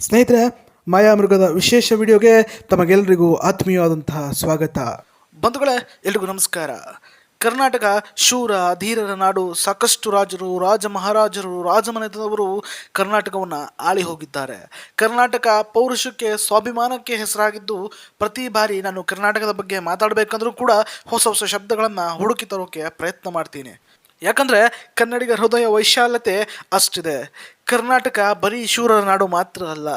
ಸ್ನೇಹಿತರೆ, ಮಾಯಾಮೃಗದ ವಿಶೇಷ ವಿಡಿಯೋಗೆ ತಮಗೆಲ್ಲರಿಗೂ ಆತ್ಮೀಯವಾದಂತಹ ಸ್ವಾಗತ. ಬಂಧುಗಳೇ, ಎಲ್ರಿಗೂ ನಮಸ್ಕಾರ. ಕರ್ನಾಟಕ ಶೂರ, ಧೀರರ ನಾಡು, ಸಾಕಷ್ಟು ರಾಜರು, ರಾಜ ಮಹಾರಾಜರು ರಾಜಮನೆತನವರು ಕರ್ನಾಟಕವನ್ನು ಆಳಿ ಹೋಗಿದ್ದಾರೆ. ಕರ್ನಾಟಕ ಪೌರುಷಕ್ಕೆ, ಸ್ವಾಭಿಮಾನಕ್ಕೆ ಹೆಸರಾಗಿದ್ದು, ಪ್ರತಿ ಬಾರಿ ನಾನು ಕರ್ನಾಟಕದ ಬಗ್ಗೆ ಮಾತಾಡಬೇಕಂದ್ರೂ ಕೂಡ ಹೊಸ ಹೊಸ ಶಬ್ದಗಳನ್ನು ಹುಡುಕಿ ತರೋಕೆ ಪ್ರಯತ್ನ ಮಾಡ್ತೀನಿ. ಯಾಕಂದರೆ ಕನ್ನಡಿಗ ಹೃದಯ ವೈಶಾಲ್ಯತೆ ಅಷ್ಟಿದೆ. ಕರ್ನಾಟಕ ಬರೀ ಶೂರರ ನಾಡು ಮಾತ್ರ ಅಲ್ಲ,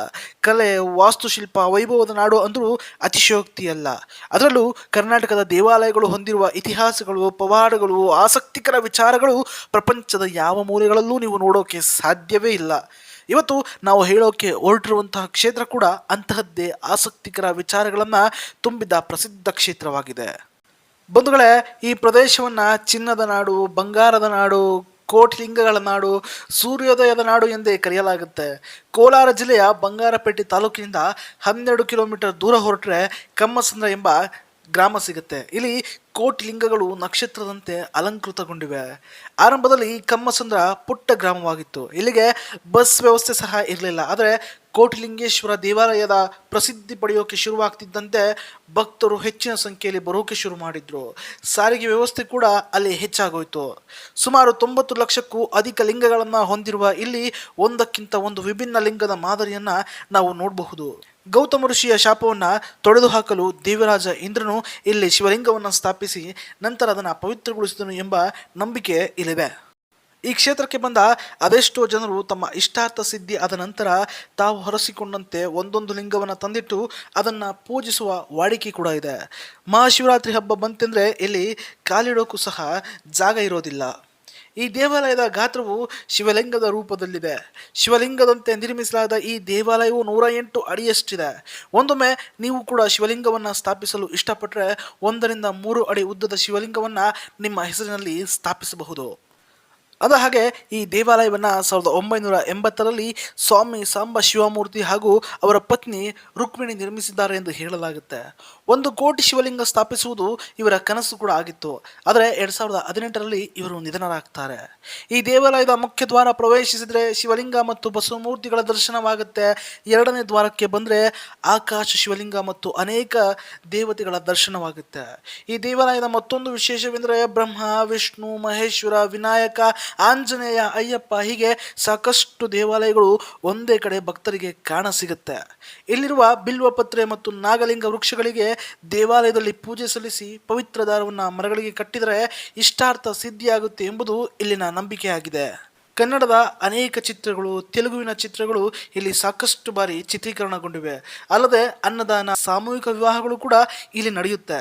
ಕಲೆ, ವಾಸ್ತುಶಿಲ್ಪ, ವೈಭವದ ನಾಡು ಅಂದರೂ ಅತಿಶಯೋಕ್ತಿ ಅಲ್ಲ ಅದರಲ್ಲೂ ಕರ್ನಾಟಕದ ದೇವಾಲಯಗಳು ಹೊಂದಿರುವ ಇತಿಹಾಸಗಳು, ಪವಾಡಗಳು, ಆಸಕ್ತಿಕರ ವಿಚಾರಗಳು ಪ್ರಪಂಚದ ಯಾವ ಮೂಲೆಗಳಲ್ಲೂ ನೀವು ನೋಡೋಕೆ ಸಾಧ್ಯವೇ ಇಲ್ಲ. ಇವತ್ತು ನಾವು ಹೇಳೋಕೆ ಹೊರಟಿರುವಂತಹ ಕ್ಷೇತ್ರ ಕೂಡ ಅಂತಹದ್ದೇ ಆಸಕ್ತಿಕರ ವಿಚಾರಗಳನ್ನು ತುಂಬಿದ ಪ್ರಸಿದ್ಧ ಕ್ಷೇತ್ರವಾಗಿದೆ. ಬಂಧುಗಳೇ, ಈ ಪ್ರದೇಶವನ್ನು ಚಿನ್ನದ ನಾಡು, ಬಂಗಾರದ ನಾಡು ಕೋಟಿಲಿಂಗಗಳ ನಾಡು, ಸೂರ್ಯೋದಯದ ನಾಡು ಎಂದೇ ಕರೆಯಲಾಗುತ್ತೆ. ಕೋಲಾರ ಜಿಲ್ಲೆಯ ಬಂಗಾರಪೇಟೆ ತಾಲೂಕಿನಿಂದ ಹನ್ನೆರಡು ಕಿಲೋಮೀಟರ್ ದೂರ ಹೊರಟ್ರೆ ಕಮ್ಮಸಂದ್ರ ಎಂಬ ಗ್ರಾಮ ಸಿಗುತ್ತೆ. ಇಲ್ಲಿ ಕೋಟಿ ಲಿಂಗಗಳು ನಕ್ಷತ್ರದಂತೆ ಅಲಂಕೃತಗೊಂಡಿವೆ. ಆರಂಭದಲ್ಲಿ ಕಮ್ಮಸಂದ್ರ ಪುಟ್ಟ ಗ್ರಾಮವಾಗಿತ್ತು. ಇಲ್ಲಿಗೆ ಬಸ್ ವ್ಯವಸ್ಥೆ ಸಹ ಇರಲಿಲ್ಲ. ಆದರೆ ಕೋಟಿಲಿಂಗೇಶ್ವರ ದೇವಾಲಯದ ಪ್ರಸಿದ್ಧಿ ಪಡೆಯೋಕೆ ಶುರುವಾಗ್ತಿದ್ದಂತೆ ಭಕ್ತರು ಹೆಚ್ಚಿನ ಸಂಖ್ಯೆಯಲ್ಲಿ ಬರೋಕೆ ಶುರು ಮಾಡಿದ್ರು. ಸಾರಿಗೆ ವ್ಯವಸ್ಥೆ ಕೂಡ ಅಲ್ಲಿ ಹೆಚ್ಚಾಗೋಯಿತು. ಸುಮಾರು ತೊಂಬತ್ತು ಲಕ್ಷಕ್ಕೂ ಅಧಿಕ ಲಿಂಗಗಳನ್ನು ಹೊಂದಿರುವ ಇಲ್ಲಿ ಒಂದಕ್ಕಿಂತ ಒಂದು ವಿಭಿನ್ನ ಲಿಂಗದ ಮಾದರಿಯನ್ನು ನಾವು ನೋಡಬಹುದು. ಗೌತಮ ಋಷಿಯ ಶಾಪವನ್ನು ತೊಡೆದು ಹಾಕಲು ದೇವರಾಜ ಇಂದ್ರನು ಇಲ್ಲಿ ಶಿವಲಿಂಗವನ್ನು ಸ್ಥಾಪಿಸಿ ನಂತರ ಅದನ್ನು ಪವಿತ್ರಗೊಳಿಸಿದನು ಎಂಬ ನಂಬಿಕೆ ಇಲ್ಲಿದೆ. ಈ ಕ್ಷೇತ್ರಕ್ಕೆ ಬಂದ ಅದೆಷ್ಟೋ ಜನರು ತಮ್ಮ ಇಷ್ಟಾರ್ಥ ಸಿದ್ಧಿ ಆದ ನಂತರ ತಾವು ಹೊರಸಿಕೊಂಡಂತೆ ಒಂದೊಂದು ಲಿಂಗವನ್ನು ತಂದಿಟ್ಟು ಅದನ್ನು ಪೂಜಿಸುವ ವಾಡಿಕೆ ಕೂಡ ಇದೆ. ಮಹಾಶಿವರಾತ್ರಿ ಹಬ್ಬ ಬಂತೆಂದರೆ ಇಲ್ಲಿ ಕಾಲಿಡೋಕ್ಕೂ ಸಹ ಜಾಗ ಇರೋದಿಲ್ಲ. ಈ ದೇವಾಲಯದ ಗಾತ್ರವು ಶಿವಲಿಂಗದ ರೂಪದಲ್ಲಿದೆ. ಶಿವಲಿಂಗದಂತೆ ನಿರ್ಮಿಸಲಾದ ಈ ದೇವಾಲಯವು ನೂರ ಎಂಟು ಅಡಿಯಷ್ಟಿದೆ. ಒಂದೊಮ್ಮೆ ನೀವು ಕೂಡ ಶಿವಲಿಂಗವನ್ನು ಸ್ಥಾಪಿಸಲು ಇಷ್ಟಪಟ್ಟರೆ ಒಂದರಿಂದ ಮೂರು ಅಡಿ ಉದ್ದದ ಶಿವಲಿಂಗವನ್ನು ನಿಮ್ಮ ಹೆಸರಿನಲ್ಲಿ ಸ್ಥಾಪಿಸಬಹುದು. ಅದ ಹಾಗೆ ಈ ದೇವಾಲಯವನ್ನು ಸಾವಿರದ ಒಂಬೈನೂರ ಎಂಬತ್ತರಲ್ಲಿ ಸ್ವಾಮಿ ಸಾಂಬ ಶಿವಮೂರ್ತಿ ಹಾಗೂ ಅವರ ಪತ್ನಿ ರುಕ್ಮಿಣಿ ನಿರ್ಮಿಸಿದ್ದಾರೆ ಎಂದು ಹೇಳಲಾಗುತ್ತೆ. ಒಂದು ಕೋಟಿ ಶಿವಲಿಂಗ ಸ್ಥಾಪಿಸುವುದು ಇವರ ಕನಸು ಕೂಡ ಆಗಿತ್ತು. ಆದರೆ ಎರಡು ಸಾವಿರದ ಹದಿನೆಂಟರಲ್ಲಿ ಇವರು ನಿಧನರಾಗ್ತಾರೆ. ಈ ದೇವಾಲಯದ ಮುಖ್ಯ ದ್ವಾರ ಪ್ರವೇಶಿಸಿದರೆ ಶಿವಲಿಂಗ ಮತ್ತು ಬಸವಮೂರ್ತಿಗಳ ದರ್ಶನವಾಗುತ್ತೆ. ಎರಡನೇ ದ್ವಾರಕ್ಕೆ ಬಂದರೆ ಆಕಾಶ ಶಿವಲಿಂಗ ಮತ್ತು ಅನೇಕ ದೇವತೆಗಳ ದರ್ಶನವಾಗುತ್ತೆ. ಈ ದೇವಾಲಯದ ಮತ್ತೊಂದು ವಿಶೇಷವೆಂದರೆ ಬ್ರಹ್ಮ, ವಿಷ್ಣು, ಮಹೇಶ್ವರ, ವಿನಾಯಕ ಆಂಜನೇಯ ಅಯ್ಯಪ್ಪ ಹೀಗೆ ಸಾಕಷ್ಟು ದೇವಾಲಯಗಳು ಒಂದೇ ಕಡೆ ಭಕ್ತರಿಗೆ ಕಾಣ ಸಿಗುತ್ತೆ. ಇಲ್ಲಿರುವ ಬಿಲ್ವಪತ್ರೆ ಮತ್ತು ನಾಗಲಿಂಗ ವೃಕ್ಷಗಳಿಗೆ ದೇವಾಲಯದಲ್ಲಿ ಪೂಜೆ ಸಲ್ಲಿಸಿ ಪವಿತ್ರ ದಾರವನ್ನು ಮರಗಳಿಗೆ ಕಟ್ಟಿದರೆ ಇಷ್ಟಾರ್ಥ ಸಿದ್ಧಿಯಾಗುತ್ತೆ ಎಂಬುದು ಇಲ್ಲಿನ ನಂಬಿಕೆಯಾಗಿದೆ. ಕನ್ನಡದ ಅನೇಕ ಚಿತ್ರಗಳು ತೆಲುಗುವಿನ ಚಿತ್ರಗಳು ಇಲ್ಲಿ ಸಾಕಷ್ಟು ಬಾರಿ ಚಿತ್ರೀಕರಣಗೊಂಡಿವೆ. ಅಲ್ಲದೆ ಅನ್ನದಾನ, ಸಾಮೂಹಿಕ ವಿವಾಹಗಳು ಕೂಡ ಇಲ್ಲಿ ನಡೆಯುತ್ತೆ.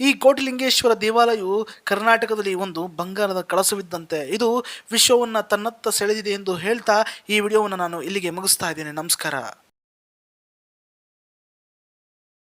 ಈ ಕೋಟಿಲಿಂಗೇಶ್ವರ ದೇವಾಲಯವು ಕರ್ನಾಟಕದಲ್ಲಿ ಒಂದು ಬಂಗಾರದ ಕಳಸವಿದ್ದಂತೆ. ಇದು ವಿಶ್ವವನ್ನು ತನ್ನತ್ತ ಸೆಳೆದಿದೆ ಎಂದು ಹೇಳ್ತಾ ಈ ವಿಡಿಯೋವನ್ನು ನಾನು ಇಲ್ಲಿಗೆ ಮುಗಿಸ್ತಾ ಇದ್ದೇನೆ. ನಮಸ್ಕಾರ.